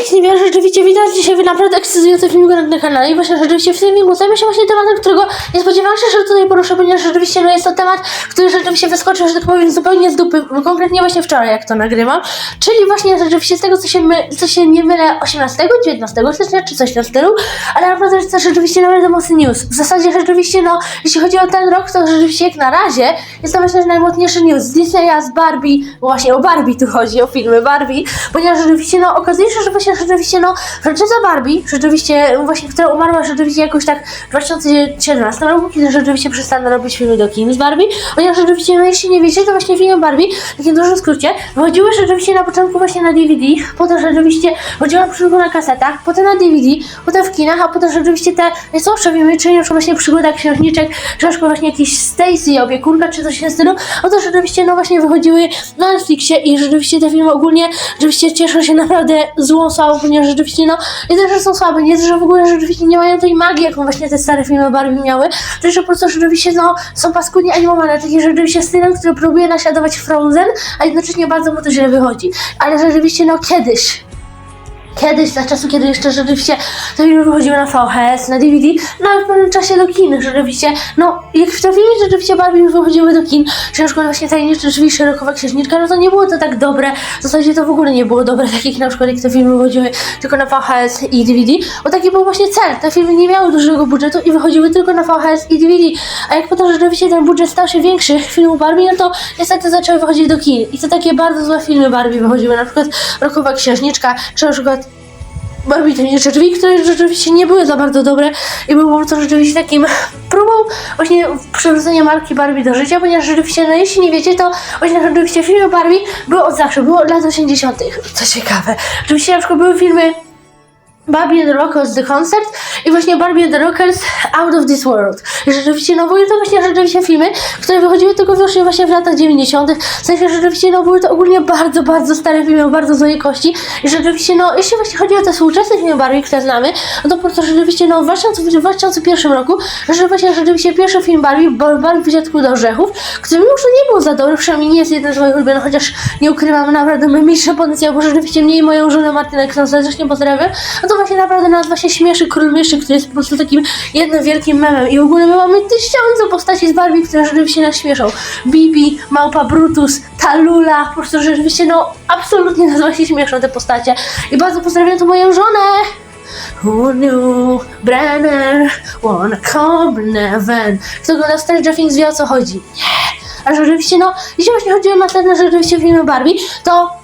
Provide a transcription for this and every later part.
nikt nie rzeczywiście widać dzisiaj naprawdę ekscytujący film na, na kanale. I właśnie rzeczywiście w tym filmu zajmę się właśnie tematem, którego nie spodziewałam się, że tutaj poruszę, ponieważ rzeczywiście no jest to temat, który rzeczywiście wyskoczył, że tak powiem, zupełnie z dupy, konkretnie właśnie wczoraj, jak to nagrywam, czyli właśnie rzeczywiście z tego, co się, my, co się nie mylę, 18, 19 stycznia, czy coś tym stylu, ale naprawdę jest to rzeczywiście naprawdę mocny news. W zasadzie rzeczywiście, no, jeśli chodzi o ten rok, to rzeczywiście jak na razie jest to myślę, że najmocniejszy news. Z Disneya, z Barbie, właśnie o Barbie tu chodzi, o filmy Barbie, ponieważ rzeczywiście, no, okazuje się, że właśnie rzeczywiście, no, franczyza Barbie, rzeczywiście, właśnie, która umarła rzeczywiście jakoś tak w 2017 roku, kiedy rzeczywiście przestano robić filmy do kin z Barbie, ponieważ rzeczywiście, no, jeśli nie wiecie, to właśnie filmy Barbie, w takim dużym skrócie, wychodziły rzeczywiście na początku właśnie na DVD, potem rzeczywiście chodziły na początku na kasetach, potem na DVD, potem w kinach, a potem rzeczywiście te najsłabsze filmy, czyli na przykład właśnie przygoda księżniczek, przykład właśnie jakiś Stacy, opiekunka, czy coś w tym stylu, no to rzeczywiście, no właśnie wychodziły na Netflixie i rzeczywiście te filmy ogólnie rzeczywiście cieszą się naprawdę złą sławą, ponieważ rzeczywiście, no, nie to, że są słabe, nie to, że w ogóle rzeczywiście nie mają tej magii, jaką właśnie te stare filmy Barbie miały, to że po prostu rzeczywiście, no, są paskudnie animowane, takie rzeczywiście stylem, który próbuje naśladować Frozen, a jednocześnie bardzo mu to źle wychodzi. Ale rzeczywiście, no, kiedyś, Kiedyś, za czasu, kiedy jeszcze rzeczywiście te filmy wychodziły na VHS, na DVD, no ale w pewnym czasie do kin, rzeczywiście, no jak w te filmy rzeczywiście Barbie wychodziły do kin, czy na przykład właśnie Tajemnicze Drzwi, Szerokowa Księżniczka, no to nie było to tak dobre, w zasadzie to w ogóle nie było dobre, tak jak na przykład jak te filmy wychodziły tylko na VHS i DVD, bo taki był właśnie cel, te filmy nie miały dużego budżetu i wychodziły tylko na VHS i DVD, a jak potem rzeczywiście ten budżet stał się większy filmu Barbie, no to niestety zaczęły wychodzić do kin. I to takie bardzo złe filmy Barbie wychodziły, na przykład Rokowa Księżniczka, czy na przykład Tajemnicze Drzwi, które rzeczywiście nie były za bardzo dobre i były to rzeczywiście takim próbą właśnie przywrócenia marki Barbie do życia, ponieważ rzeczywiście, no jeśli nie wiecie, to właśnie rzeczywiście filmy Barbie były od zawsze, było od lat 80. Co ciekawe. Rzeczywiście na przykład były filmy Barbie the Rockers The Concert i właśnie Barbie the Rockers Out of This World. I rzeczywiście, no były to właśnie rzeczywiście filmy, które wychodziły tylko wyłącznie właśnie w latach 90. W sensie rzeczywiście, no były to ogólnie bardzo, bardzo stare filmy bardzo złej jakości. I rzeczywiście, no jeśli właśnie chodzi o te współczesne filmy Barbie, które znamy, no to po prostu rzeczywiście, no w 2000 w 2001 roku, właśnie rzeczywiście pierwszy film Barbie, Bar- Barbie w dziadku do orzechów, który że nie był za dobry, przynajmniej nie jest jeden z moich ulubionych, chociaż nie ukrywam naprawdę memiczny potencjał, bo rzeczywiście mnie i moją żonę Martynę, którą serdecznie pozdrawiam, no to właśnie naprawdę nazwa się Śmieszy Król Myszy, który jest po prostu takim jednym wielkim memem i w ogóle my mamy tysiące postaci z Barbie, które rzeczywiście nas śmieszą. Bibi, Małpa Brutus, Talula, po prostu rzeczywiście no absolutnie nazwa się śmieszą te postacie i bardzo pozdrawiam tu moją żonę! Who knew Brenner wanna come never Kto ogląda Stranger Things wie o co chodzi. Nie! A rzeczywiście no, jeśli właśnie chodzi o następne rzeczywiście filmy Barbie, to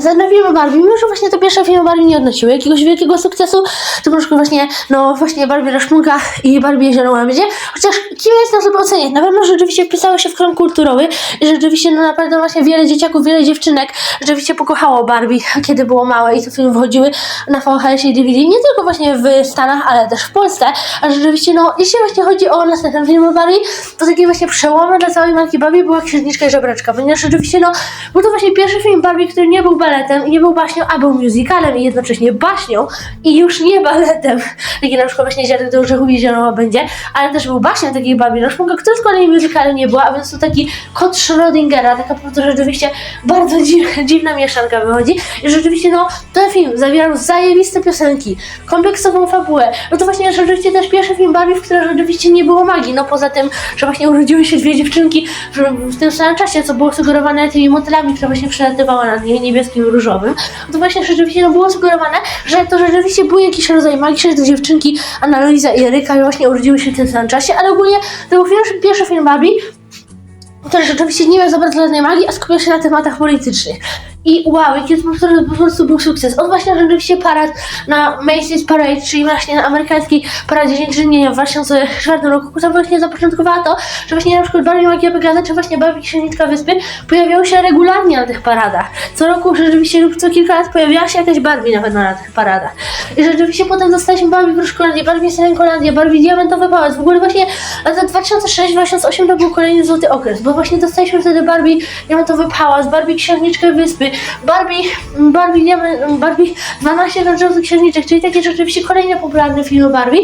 Zastanawiamy Barbie, mimo że właśnie te pierwsze filmy Barbie nie odnosiły jakiegoś wielkiego sukcesu, to troszkę właśnie, no właśnie Barbie Raszmunka i Barbie Jezioro Łabędzie, chociaż kim jest na sobie oceniać? Na pewno rzeczywiście wpisały się w krąg kulturowy i rzeczywiście no naprawdę właśnie wiele dzieciaków, wiele dziewczynek rzeczywiście pokochało Barbie, kiedy było małe i te filmy wychodziły na VHS i DVD, nie tylko właśnie w Stanach, ale też w Polsce, a rzeczywiście no, jeśli właśnie chodzi o następny film o Barbie, to taki właśnie przełomem dla całej marki Barbie była Księżniczka i Żebraczka, ponieważ rzeczywiście no, był to właśnie pierwszy film Barbie, który nie był baletem i nie był baśnią, a był musicalem i jednocześnie baśnią i już nie baletem, taki na przykład właśnie Dziadek do Orzechów Jezioro będzie, ale też był baśnią takiej Barbie Raszmunka, która z kolei musicalem nie była, a więc to taki kot Schrödingera, taka po prostu rzeczywiście bardzo dziw, dziwna mieszanka wychodzi. I rzeczywiście no, ten film zawierał zajebiste piosenki, kompleksową fabułę, no to właśnie rzeczywiście też pierwszy film Barbie, w którym rzeczywiście nie było magii, no poza tym, że właśnie urodziły się dwie dziewczynki w, w tym samym czasie, co było sugerowane tymi motylami, które właśnie przelatywały nad nimi niebieskim i różowym, no to właśnie rzeczywiście no, było sugerowane, że to rzeczywiście był jakiś rodzaj magii, że te dziewczynki Anna Luisa i Eryka właśnie urodziły się w tym samym czasie, ale ogólnie to był pierwszy, pierwszy film Barbie, który rzeczywiście nie miał za bardzo żadnej magii, a skupiał się na tematach politycznych. I wow, jaki to po prostu, był sukces. On właśnie rzeczywiście parad na Macy's Parade, czyli właśnie na amerykańskiej paradzie dziękczynienia w 2004 roku, która właśnie zapoczątkowała to, że właśnie na przykład Barbie Magia Pegada, czy właśnie Barbie Księżniczka Wyspy pojawiały się regularnie na tych paradach. Co roku rzeczywiście lub co kilka lat pojawiała się jakaś Barbie na pewno na tych paradach. I rzeczywiście potem dostaliśmy Barbie Wróżkolandię, Barbie Syrenkolandię, Barbie Diamentowy Pałac. W ogóle właśnie lata 2006-2008 to był kolejny złoty okres, bo właśnie dostaliśmy wtedy Barbie Diamentowy Pałac, Barbie Księżniczkę Wyspy, Barbie, Barbie, Diament, Barbie 12 Księżniczek Księżniczek, czyli takie rzeczywiście kolejne popularne filmy Barbie,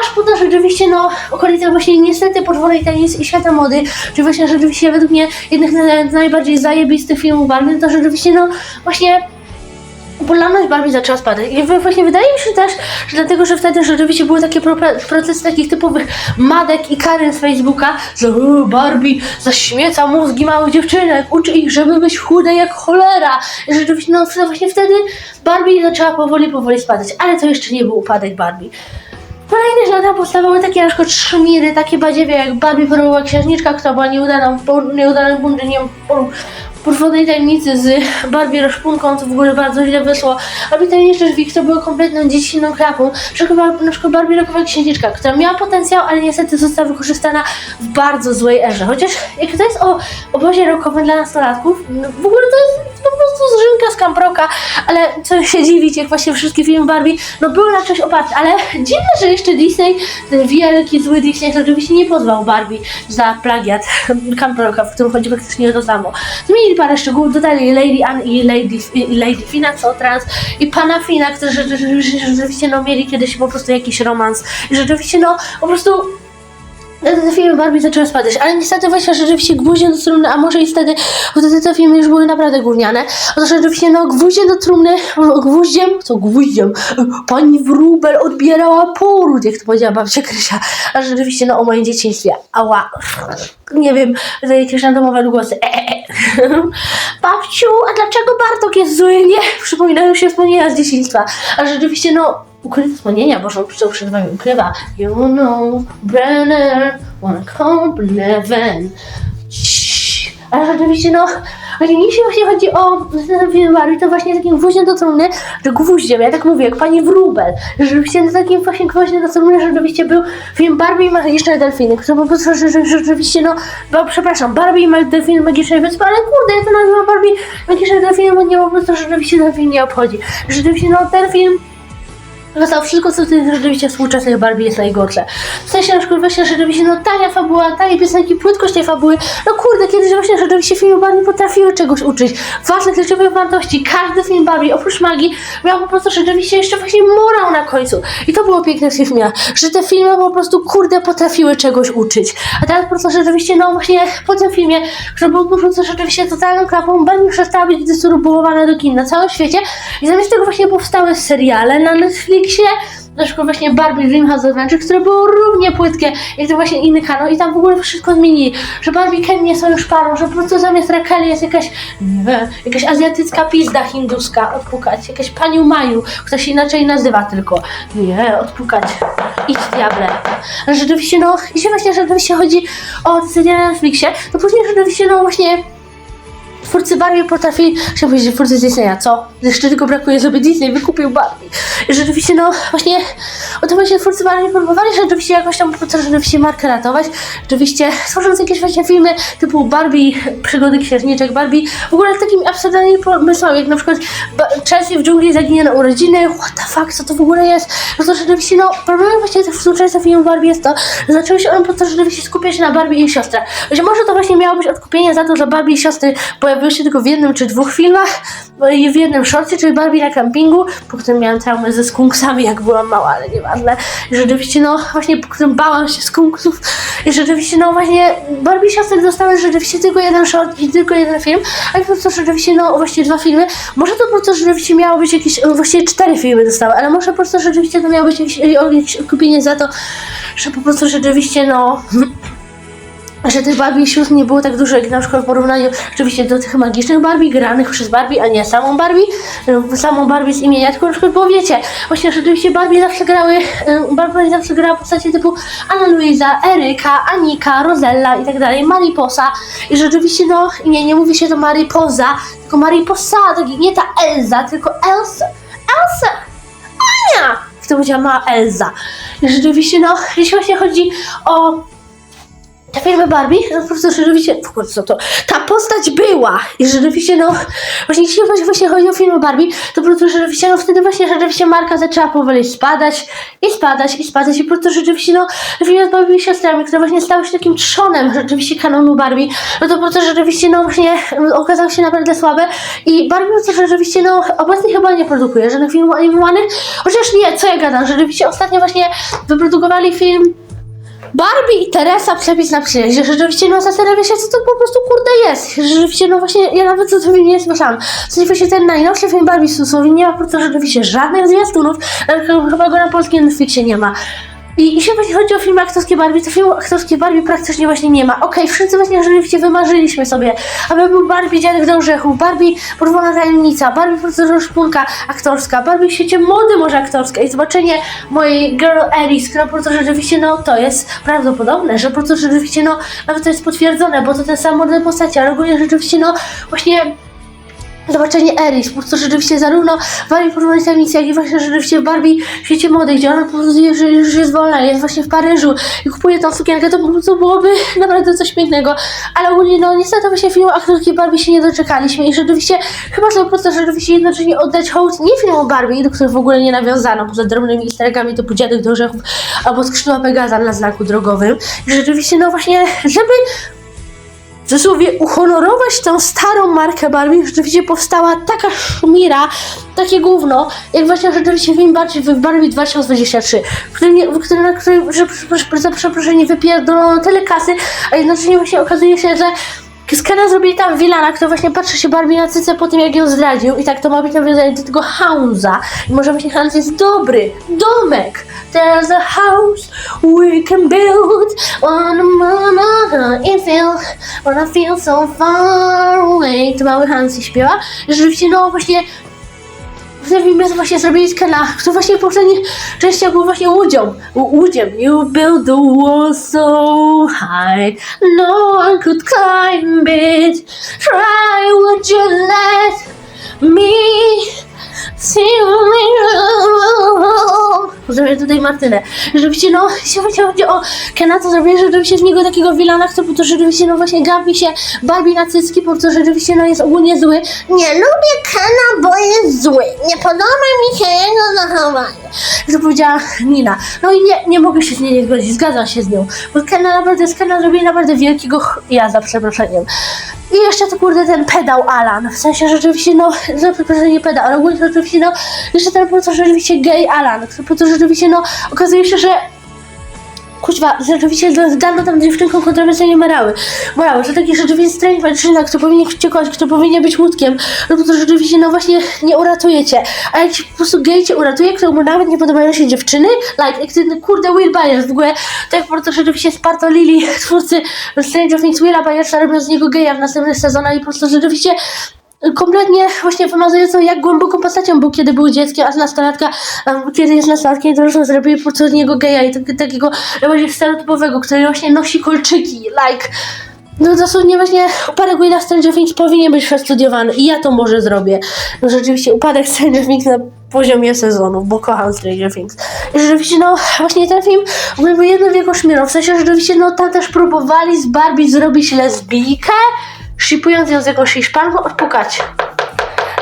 aż potem rzeczywiście no w okolicach właśnie niestety podwórnej tajemnicy i świata mody, czyli właśnie rzeczywiście według mnie jednych z najbardziej zajebistych filmów Barbie, to rzeczywiście no właśnie popularność Barbie zaczęła spadać. I właśnie wydaje mi się też, że dlatego, że wtedy rzeczywiście były takie pro- procesy takich typowych madek i karen z Facebooka, że "O, Barbie zaśmieca mózgi małych dziewczynek, uczy ich, żeby być chude jak cholera. I rzeczywiście, no właśnie wtedy Barbie zaczęła powoli, powoli spadać. Ale to jeszcze nie był upadek Barbie. Kolejnych latach powstawały takie na przykład szmiry, takie badziewie jak Barbie Peruła Księżniczka, która była nieudaną, po- nieudanym po- podwodnej tajemnicy z Barbie Roszpunką, to w ogóle bardzo źle wyszło. Barbie Tajemnicze Drzwi, która była kompletną dziecinną klapą. Przykład, na przykład Barbie Rokowa Księżniczka, która miała potencjał, ale niestety została wykorzystana w bardzo złej erze. Chociaż jak to jest o obozie rokowym dla nastolatków, no w ogóle to jest po prostu zrzynka z Kamproka, ale co się dziwić, jak właśnie wszystkie filmy Barbie, no były na czymś oparte, ale dziwne, że jeszcze Disney, ten wielki, zły Disney, oczywiście nie pozwał Barbie za plagiat Kamproka, w którym chodzi praktycznie o to samo. Zmienili parę szczegółów, dodali. Lady Anne i Lady, i Lady Fina, co trans, i Pana Fina, którzy rzeczy- rzeczy- rzeczywiście no, mieli kiedyś po prostu jakiś romans. I rzeczywiście no, po prostu te, te filmy Barbie zaczęły spadać, ale niestety właśnie rzeczywiście gwoździe do trumny, a może i wtedy, bo wtedy te filmy już były naprawdę gówniane, to rzeczywiście no gwoździe do trumny, gwoździem, co gwoździem, pani Wróbel odbierała poród, jak to powiedziała babcia Krysia, a rzeczywiście no o moim dzieciństwie, ała, nie wiem, to jakieś randomowe głosy, e, e, e. babciu, a dlaczego Bartok jest zły, nie, przypominają się wspomnienia z dzieciństwa, a rzeczywiście no ukryte wspomnienia, bo on przecież przed wami ukrywa. You know, Brenner, wanna come eleven. Ale rzeczywiście, no, jeśli właśnie chodzi o Barbie, to właśnie takim gwóździem do trumny, że gwóździem, ja tak mówię, jak pani Wróbel, rzeczywiście takim właśnie gwóździem do trumny, rzeczywiście był film Barbie i Magiczne Delfiny, który po prostu, że, rzeczywiście, no, bo, przepraszam, Barbie i Delfiny Magicznej Wyspy, ale kurde, ja to nazywam Barbie Magiczne Delfiny, bo nie po prostu rzeczywiście ten film nie obchodzi. Rzeczywiście, no, ten film Zostało wszystko, co ty rzeczywiście współczesnych Barbie jest najgorsze. W sensie przykład właśnie rzeczywiście, no tania fabuła, tanie piosenki, płytkość tej fabuły. No kurde, kiedyś właśnie rzeczywiście filmy Barbie potrafiły czegoś uczyć. Ważne kluczowe wartości. Każdy film Barbie, oprócz magii, miał po prostu rzeczywiście jeszcze właśnie morał na końcu. I to było piękne w filmach, że te filmy po prostu kurde potrafiły czegoś uczyć. A teraz po prostu rzeczywiście, no właśnie po tym filmie, który był po prostu rzeczywiście totalną klapą, Barbie przestała być dystrybuowana do kin na całym świecie i zamiast tego właśnie powstały seriale na Netflixie, na przykład właśnie Barbie Dreamhouse Adventure, które było równie płytkie jak to właśnie inny kanał i tam w ogóle wszystko zmienili, że Barbie Ken nie są już parą, że po prostu zamiast Rakeli jest jakaś, nie, jakaś azjatycka pizda hinduska, odpukać, jakaś paniu Maju, która się inaczej nazywa tylko, nie, odpukać, idź diable. Rzeczywiście no, jeśli właśnie rzeczywiście chodzi o te seriale na Netflixie, to później rzeczywiście no właśnie twórcy Barbie potrafili, chciałam powiedzieć, że twórcy Disneya, co? Jeszcze tylko brakuje, żeby Disney wykupił Barbie. I rzeczywiście, no, właśnie, o to właśnie twórcy Barbie próbowali rzeczywiście jakoś tam rzeczywiście markę ratować. Rzeczywiście, tworząc jakieś właśnie filmy typu Barbie, przygody księżniczek, Barbie, w ogóle takimi absurdalnymi pomysłami, jak na przykład Chelsea w dżungli zaginie na urodziny, what the fuck, co to w ogóle jest? No to rzeczywiście, no, problemem właśnie tych współczesnych filmów Barbie jest to, że zaczęły się one po prostu rzeczywiście skupiać na Barbie i siostrach. Być może to właśnie miało być odkupienie za to, że Barbie i siostry pojawiły się tylko w jednym czy dwóch filmach no i w jednym shorcie, czyli Barbie na kampingu, po którym miałam traumę ze skunksami, jak byłam mała, ale nieważne. I rzeczywiście, no, właśnie po którym bałam się skunksów i rzeczywiście, no, właśnie Barbie i siostry dostały rzeczywiście tylko jeden short i tylko jeden film, a po prostu rzeczywiście, no, właściwie dwa filmy. Może to po prostu rzeczywiście miało być jakieś, e, właściwie cztery filmy dostały, ale może po prostu rzeczywiście to miało być jakieś, jakieś odkupienie za to, że po prostu rzeczywiście, no, że tych Barbie sióstr nie było tak dużo, jak na przykład w porównaniu oczywiście do tych magicznych Barbie, granych przez Barbie, a nie samą Barbie, e, samą Barbie z imienia, tylko na przykład, bo wiecie, właśnie rzeczywiście Barbie zawsze grały, e, Barbie zawsze grała postacie typu Anna Luisa, Eryka, Anika, Rosella i tak dalej, Mariposa i rzeczywiście, no, nie, nie mówi się to Mariposa, tylko Mariposa, tak, nie ta Elza, tylko Elsa, Elsa, Ania, tym powiedziała mała Elza. I rzeczywiście, no, jeśli właśnie chodzi o te filmy Barbie, no po prostu rzeczywiście, w ogóle co to, ta postać była i rzeczywiście, no, właśnie jeśli właśnie, właśnie chodzi o filmy Barbie, to po prostu rzeczywiście, no wtedy właśnie rzeczywiście marka zaczęła powoli spadać i spadać i spadać i po prostu rzeczywiście, no, filmy z Barbie siostrami, które właśnie stały się takim trzonem rzeczywiście kanonu Barbie, no to po prostu rzeczywiście, no właśnie mm, okazały się naprawdę słabe i Barbie to rzeczywiście, no, obecnie chyba nie produkuje żadnych filmów animowanych, chociaż nie, co ja gadam, rzeczywiście ostatnio właśnie wyprodukowali film Barbie i Teresa przepis na przyjaźń, rzeczywiście no zastanawiam się, co to po prostu kurde jest. Rzeczywiście, no właśnie, ja nawet co to nie słyszałam. Sensie właśnie ten najnowszy film Barbie Susowi nie ma po prostu rzeczywiście żadnych zwiastunów, chyba go na polskim Netflixie nie ma. I jeśli chodzi o filmy aktorskie Barbie, to filmu aktorskie Barbie praktycznie właśnie nie ma. Okej, wszyscy właśnie rzeczywiście wymarzyliśmy sobie, aby był Barbie Dziadek do Orzechów, Barbie Porwana Tajemnica, Barbie Profesor Szpunka aktorska, Barbie w świecie mody może aktorska i zobaczenie mojej girl Eris, która po prostu rzeczywiście, no to jest prawdopodobne, że po prostu rzeczywiście, no nawet to jest potwierdzone, bo to ten sam model postaci, ale ogólnie rzeczywiście, no właśnie zobaczenie Eris, po prostu rzeczywiście zarówno w Barbie Tajemnica, jak i właśnie rzeczywiście w Barbie w świecie mody, gdzie ona pokazuje, że już jest wolna, jest właśnie w Paryżu i kupuje tą sukienkę, to po prostu byłoby naprawdę coś pięknego, ale ogólnie no niestety właśnie filmu aktorki Barbie się nie doczekaliśmy i rzeczywiście chyba że po prostu rzeczywiście jednocześnie oddać hołd nie filmu Barbie, do których w ogóle nie nawiązano, poza drobnymi easter eggami typu Dziadek do Orzechów albo Skrzydła Pegaza na znaku drogowym. I rzeczywiście no właśnie, żeby cudzysłowie uhonorować tę starą markę Barbie, rzeczywiście powstała taka szmira, takie gówno, jak właśnie rzeczywiście film Barbie, w Barbie 2023, w którym, nie- w którym, na którym że, że, za przeproszenie wypierdolono tyle kasy, a jednocześnie właśnie okazuje się, że Skana zrobili tam Wilana, kto właśnie patrzy się Barbie na cycę po tym, jak ją zdradził i tak to ma być nawiązanie do tego Haunsa. I może właśnie Hans jest dobry, domek. There's a house we can build on a mountain in feel when I feel so far away. To mały Hans i śpiewa. Rzeczywiście, no właśnie w to właśnie zrobili Skana, kto właśnie poprzedniej części był właśnie łudzią, łudziem. You build the wall so high, no one could climb it. Try would you let me Pozdrawiam tutaj Martynę. Rzeczywiście, no, jeśli chodzi o Kena, to zrobię rzeczywiście z niego takiego wilana, po to rzeczywiście, no właśnie gapi się Barbie na cycki, po to rzeczywiście, no jest ogólnie zły. Nie lubię Kena, bo jest zły. Nie podoba mi się jego zachowanie. To powiedziała Nina. No i nie, nie mogę się z niej nie zgodzić, zgadzam się z nią. Bo Kena naprawdę, z Kena zrobili naprawdę wielkiego ch- ja za przeproszeniem. I jeszcze to kurde ten pedał Alan. W sensie rzeczywiście, no, za przeproszenie pedał, ale ogólnie rzeczywiście, no, jeszcze ten prostu rzeczywiście gay Alan, który prostu rzeczywiście, no, okazuje się, że Kuźwa, rzeczywiście z- dano tam dziewczynką kontrowersyjnie morały. Morały, że taki rzeczywiście strange mężczyzna, kto powinien ciekać, kto powinien być łódkiem, no to rzeczywiście, no właśnie, nie uratuje cię. A jak ci po prostu gej cię uratuje, któremu nawet nie podobają się dziewczyny, like, jak ty, kurde, Will Byers w ogóle, tak po prostu rzeczywiście sparto Lili, twórcy Stranger Things Willa Byersa robią z niego geja w następnych sezonach i po prostu rzeczywiście kompletnie właśnie wymazującą, jak głęboką postacią był, kiedy był dzieckiem, a nastolatka, a kiedy jest nastolatkiem, to już zrobili po prostu z niego geja i tak, takiego właśnie stereotypowego, który właśnie nosi kolczyki, like... No dosłownie właśnie upadek Willa Stranger Things powinien być przestudiowany i ja to może zrobię. No rzeczywiście upadek Stranger Things na poziomie sezonu, bo kocham Stranger Things. I rzeczywiście no właśnie ten film był jedną wielką szmirą, w sensie rzeczywiście no tam też próbowali z Barbie zrobić lesbijkę, shipując ją z jakąś Hiszpanką, odpukać.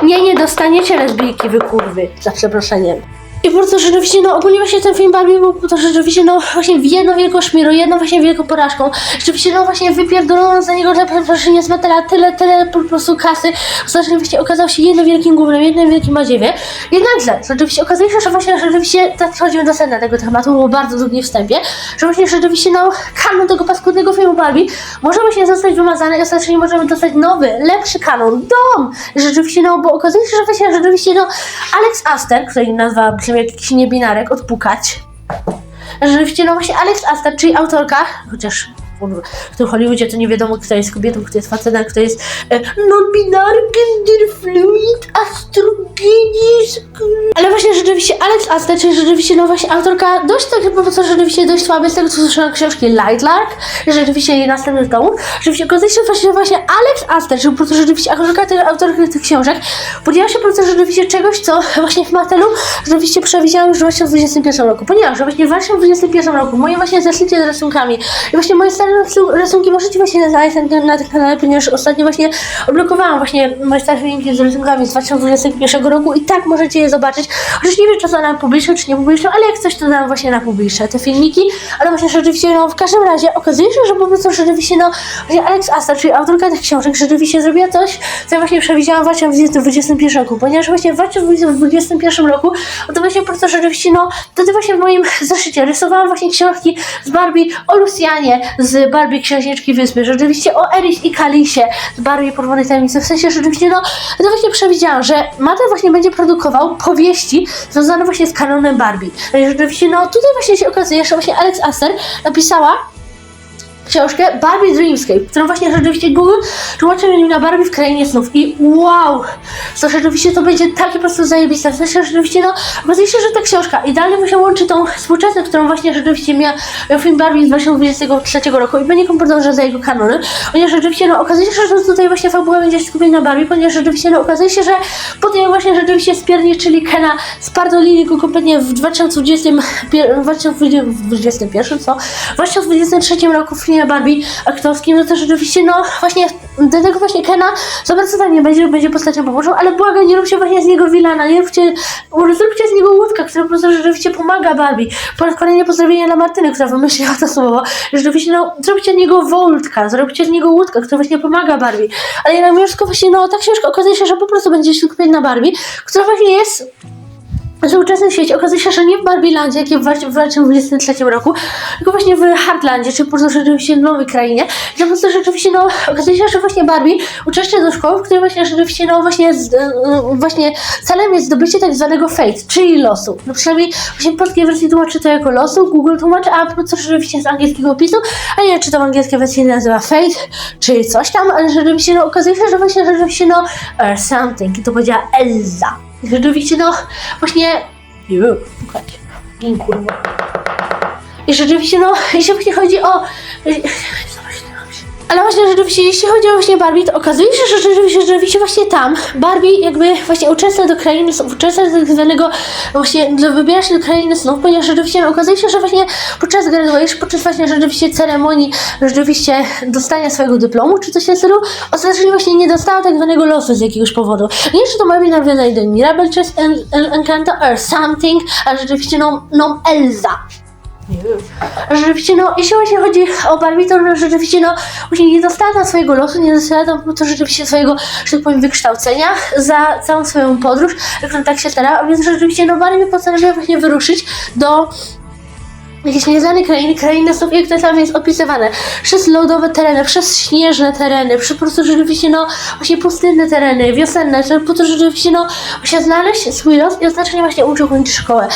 Nie, nie dostaniecie lesbijki, wy kurwy, za przeproszeniem. I po prostu rzeczywiście, no ogólnie właśnie ten film Barbie był to rzeczywiście, no właśnie jedną wielką szmirą, jedną właśnie wielką porażką. Rzeczywiście, no właśnie wypierdolono za niego za przeproszenie z metala tyle, tyle po prostu kasy. Rzeczywiście okazał się jednym wielkim głównym, jednym wielkim badziewie. Jednakże, rzeczywiście okazuje się, że właśnie rzeczywiście, tak przechodzimy do sedna tego tematu, było bardzo długi wstępie, że właśnie rzeczywiście, no kanon tego paskudnego filmu Barbie może właśnie zostać wymazany i ostatecznie możemy dostać nowy, lepszy kanon, dom! Rzeczywiście, no bo okazuje się, że właśnie rzeczywiście, no Alex Aster, który nazwa brzmi jak jakiś niebinarek, odpukać. Rzeczywiście, no właśnie Alex Aster, czyli autorka, chociaż kurwa, w tym Hollywoodzie to nie wiadomo, kto jest kobietą, kto jest facetem, kto jest e, non-binary, gender fluid, astrogenis. Ale właśnie rzeczywiście Alex Aster, czyli rzeczywiście, no właśnie autorka dość tak po prostu rzeczywiście dość słabe z tego, co słyszałam książki Light Lark, rzeczywiście jej następny tom. Rzeczywiście się właśnie, właśnie Alex Aster, czyli po prostu rzeczywiście autorka tych, autorka tych książek, podjęła się prostu rzeczywiście czegoś, co właśnie w Matelu rzeczywiście przewidziałam już właśnie w 2021 roku, ponieważ właśnie w 2021 roku moje właśnie zeszlicie z rysunkami i właśnie moje stare rysunki możecie właśnie znaleźć na, na tym kanale, ponieważ ostatnio właśnie odblokowałam właśnie moje stare filmiki z rysunkami z 2021 roku i tak możecie je zobaczyć. Chociaż nie wiem, czy to dam publiczne, czy nie publiczne, ale jak coś, to dam właśnie na publiczne te filmiki, ale właśnie rzeczywiście, no, w każdym razie okazuje się, że po prostu rzeczywiście, no, właśnie Alex Asta, czyli autorka tych książek, rzeczywiście zrobiła coś, co ja właśnie przewidziałam właśnie w 2021 roku, ponieważ właśnie w 2021 roku, no to właśnie po prostu rzeczywiście, no, wtedy właśnie w moim zeszycie rysowałam właśnie książki z Barbie o Lucianie, z Barbie Księżniczki Wyspy, rzeczywiście o Eris i Kalisie, z Barbie Porwanej Tajemnicy, w sensie rzeczywiście, no, to właśnie przewidziałam, że Mattel właśnie będzie produkował powieści związane właśnie z kanonem Barbie. No rzeczywiście, no, tutaj właśnie się okazuje, że właśnie Alex Aster napisała książkę Barbie Dreamscape, którą właśnie rzeczywiście Google tłumaczy mi na Barbie w Krainie Snów. I wow, to rzeczywiście to będzie takie po prostu zajebiste, w sensie rzeczywiście no, okazuje się, że ta książka idealnie właśnie łączy tą współczesną, którą właśnie rzeczywiście miał film Barbie z 2023 roku. I będzie podąża za jego kanonem, ponieważ rzeczywiście no, okazuje się, że tutaj właśnie fabuła będzie skupiona na Barbie, ponieważ rzeczywiście no, okazuje się, że po tym jak właśnie rzeczywiście spierniczyli Kena, spardolili go kompletnie w 2020, pier- 2021, co? W 2023 roku w filmie Barbie aktorskim, no to rzeczywiście, no właśnie do tego właśnie Kena za bardzo tam nie będzie, będzie postacią poboczną, ale błagam, nie róbcie właśnie z niego wilana, nie róbcie, zróbcie z niego łódka, która po prostu rzeczywiście pomaga Barbie. Po raz kolejny pozdrowienie dla Martyny, która wymyśliła to słowo. Rzeczywiście, no, zróbcie z niego Woltka, zróbcie z niego łódka, która właśnie pomaga Barbie. Ale jednak mimo wszystko właśnie, no, ta książka okazuje się, że po prostu będzie się skupiać na Barbie, która właśnie jest w współczesnym świecie okazuje się, że nie w Barbielandzie, jak w 2023 roku, tylko właśnie w Heartlandzie, czy po prostu rzeczywiście nowej krainie, gdzie po prostu rzeczywiście, no, okazuje się, że właśnie Barbie uczestniczy do szkoły, w której właśnie rzeczywiście, no, właśnie, z, e, właśnie celem jest zdobycie tak zwanego fate, czyli losu. No przynajmniej właśnie polskiej wersji tłumaczy to jako losu, Google tłumaczy, a po prostu rzeczywiście z angielskiego opisu, a nie wiem, czy to w angielskiej wersji nazywa fate, czy coś tam, ale rzeczywiście, no, okazuje się, że właśnie rzeczywiście, no, uh, something, i to powiedziała Elza. Rzeczywiście, no, właśnie. Ju, słuchajcie. Dziękuję. I rzeczywiście, no, jeśli właśnie chodzi o. Ale właśnie rzeczywiście, jeśli chodzi o właśnie Barbie, to okazuje się, że rzeczywiście, rzeczywiście właśnie tam Barbie jakby właśnie uczestnia do krainy snów, uczestnia do tak zwanego właśnie, do, wybiera się do krainy snów, ponieważ rzeczywiście okazuje się, że właśnie podczas graduation, podczas właśnie rzeczywiście ceremonii rzeczywiście dostania swojego dyplomu, czy coś w tym stylu, ostatecznie właśnie nie dostała tak zwanego losu z jakiegoś powodu. Nie wiem, czy to Barbie nawiązanie do Mirabel En- Encanto or something, ale rzeczywiście no, no Elza. Rzeczywiście, no, jeśli właśnie chodzi o Barbie, to no, rzeczywiście, no, właśnie nie dostała swojego losu, nie dostała to rzeczywiście swojego, że tak powiem, wykształcenia za całą swoją podróż, on tak się stara, a więc rzeczywiście, no, Barbie postanowiła właśnie wyruszyć do jakiejś nieznanej krainy, krainy snów, jak to tam jest opisywane, przez lodowe tereny, przez śnieżne tereny, przez po prostu rzeczywiście, no, właśnie pustynne tereny, wiosenne, że po to rzeczywiście, no, właśnie znaleźć swój los i ostatecznie właśnie uczył kończyć szkołę.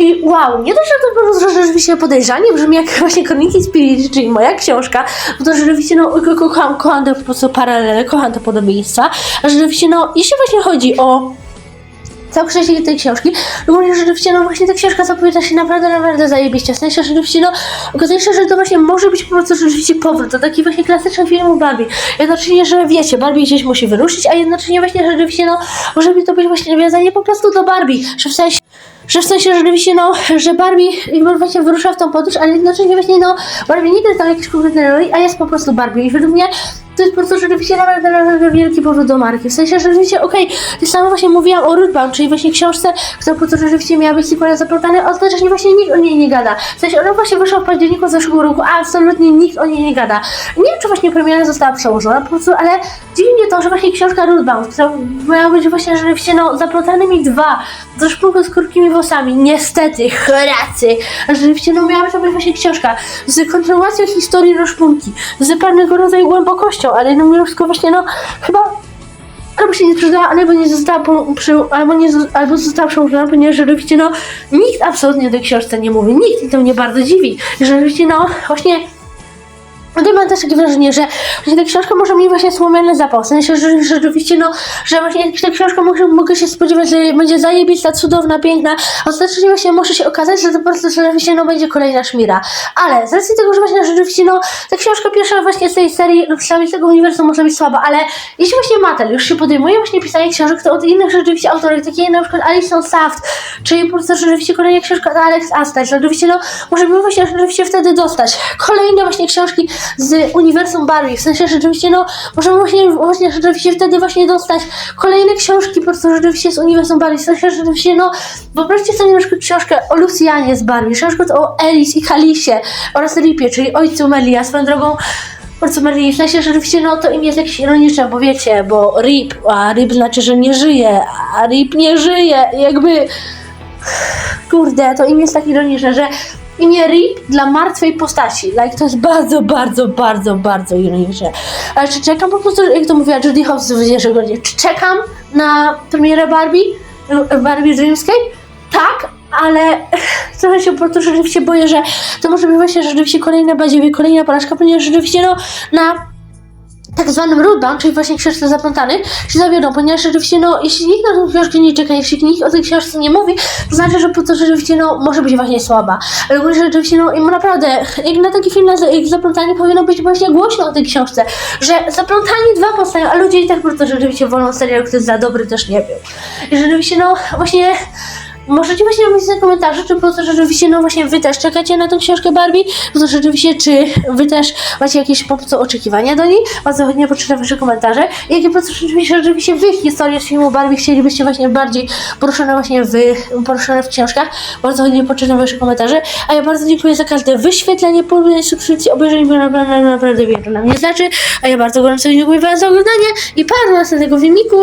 I wow, nie dość, że to po prostu rzeczywiście podejrzanie brzmi jak właśnie Kroniki Spirit, czyli moja książka, bo to rzeczywiście, no, ko- ko- kocham, kocham te po prostu paralele, kocham te podobieństwa, a rzeczywiście, no, jeśli właśnie chodzi o całą kształcie tej książki, również rzeczywiście, no właśnie ta książka zapowiada się naprawdę, naprawdę zajebiście. W sensie, rzeczywiście, no, okazuje się, że to właśnie może być po prostu rzeczywiście powrót do takiej właśnie klasycznych filmów Barbie. Jednocześnie, że wiecie, Barbie gdzieś musi wyruszyć, a jednocześnie właśnie, rzeczywiście, no, może by to być właśnie nawiązanie po prostu do Barbie, że w sensie że w sensie rzeczywiście, no, że Barbie jakby właśnie wyrusza w tą podróż, ale jednocześnie właśnie, no, Barbie nie gra tam jakiejś konkretnej roli, a jest po prostu Barbie. I według mnie to jest po prostu rzeczywiście naprawdę, naprawdę wielki powrót do marki. W sensie, że rzeczywiście, okej, okay, sama właśnie mówiłam o Rootbound, czyli właśnie książce, która po prostu rzeczywiście miała być sequelem zaplątany, ostatecznie właśnie nikt o niej nie gada. W sensie, ona właśnie wyszła w październiku zeszłego roku, a absolutnie nikt o niej nie gada. Nie wiem, czy właśnie premiera została przełożona, po prostu, ale dziwi mnie to, że właśnie książka Rootbound, która miała być właśnie rzeczywiście, no, zaplątanymi dwa, do szpulku z krótkimi włosami, niestety, chracy, rzeczywiście, no, miała być właśnie książka z kontynuacją historii Roszpunki, z pewnego rodzaju głębokością, ale no, mimo wszystko właśnie, no, chyba albo się nie sprzedała, albo nie została, po, przy, albo, nie, albo została przełożona, ponieważ rzeczywiście, no, nikt absolutnie o tej książce nie mówi, nikt i to mnie bardzo dziwi, że rzeczywiście, no, właśnie ja mam też takie wrażenie, że właśnie ta książka może mieć właśnie słomiany zapał. W sensie, że, rzeczywiście, no, że właśnie ta książka mogę, mogę się spodziewać, że będzie zajebista, cudowna, piękna, ostatecznie właśnie może się okazać, że to po prostu rzeczywiście, no, będzie kolejna szmira. Ale z racji tego, że właśnie rzeczywiście, no, ta książka pierwsza właśnie z tej serii, no, przynajmniej z tego uniwersum może być słaba, ale jeśli właśnie Mattel już się podejmuje właśnie pisanie książek, to od innych rzeczywiście autorek, takich jak na przykład Alison Saft, czyli po prostu rzeczywiście kolejna książka od Alex że rzeczywiście, no, możemy właśnie rzeczywiście wtedy dostać kolejne właśnie książki z uniwersum Barbie. W sensie rzeczywiście, no, możemy właśnie, właśnie rzeczywiście wtedy właśnie dostać kolejne książki po prostu rzeczywiście z uniwersum Barbie. W sensie rzeczywiście, no, wyobraźcie sobie na książkę o Lucianie z Barbie, książkę o Elis i Kalisie oraz Ripie, czyli ojcu Melia. Swoją drogą, ojcu Meli, w sensie rzeczywiście, no, to im jest jakieś ironiczne, bo wiecie, bo Rip, a Rip znaczy, że nie żyje, a Rip nie żyje, jakby kurde, to im jest tak ironiczne, że imię Rip dla martwej postaci. Like, to jest bardzo, bardzo, bardzo, bardzo ironiczne. Ale czy czekam po prostu, jak to mówiła Judy Hobbs w dnia, czy czekam na premierę Barbie, Barbie Dreamscape? Tak, ale trochę się po prostu rzeczywiście boję, że to może być właśnie rzeczywiście kolejna badziewie, kolejna porażka, ponieważ rzeczywiście no na tak zwanym rootbound, czyli właśnie książce zaplątany, się zawiodą, ponieważ rzeczywiście, no, jeśli nikt na tą książkę nie czeka, jeśli nikt o tej książce nie mówi, to znaczy, że po to rzeczywiście, no, może być właśnie słaba. Ale ogólnie rzeczywiście, no, i naprawdę, jak na taki film jak zaplątanie powinno być właśnie głośno o tej książce, że zaplątani dwa powstają, a ludzie i tak po prostu rzeczywiście wolą serial, który za dobry też nie był. I rzeczywiście, no, właśnie Możecie właśnie napisać w komentarzu, czy po prostu rzeczywiście, no właśnie wy też czekacie na tą książkę Barbie, po prostu rzeczywiście, czy wy też macie jakieś po prostu oczekiwania do niej, bardzo chętnie poczytam wasze komentarze, i jakie po prostu rzeczywiście, rzeczywiście wy historię z filmu Barbie chcielibyście właśnie bardziej poruszone właśnie w, poruszone w książkach, bardzo chętnie poczytam wasze komentarze, a ja bardzo dziękuję za każde wyświetlenie, polubienie, subskrypcję, obejrzenie, bo naprawdę, naprawdę wiele nam nie znaczy, a ja bardzo gorąco dziękuję wam za oglądanie i pa do następnego filmiku!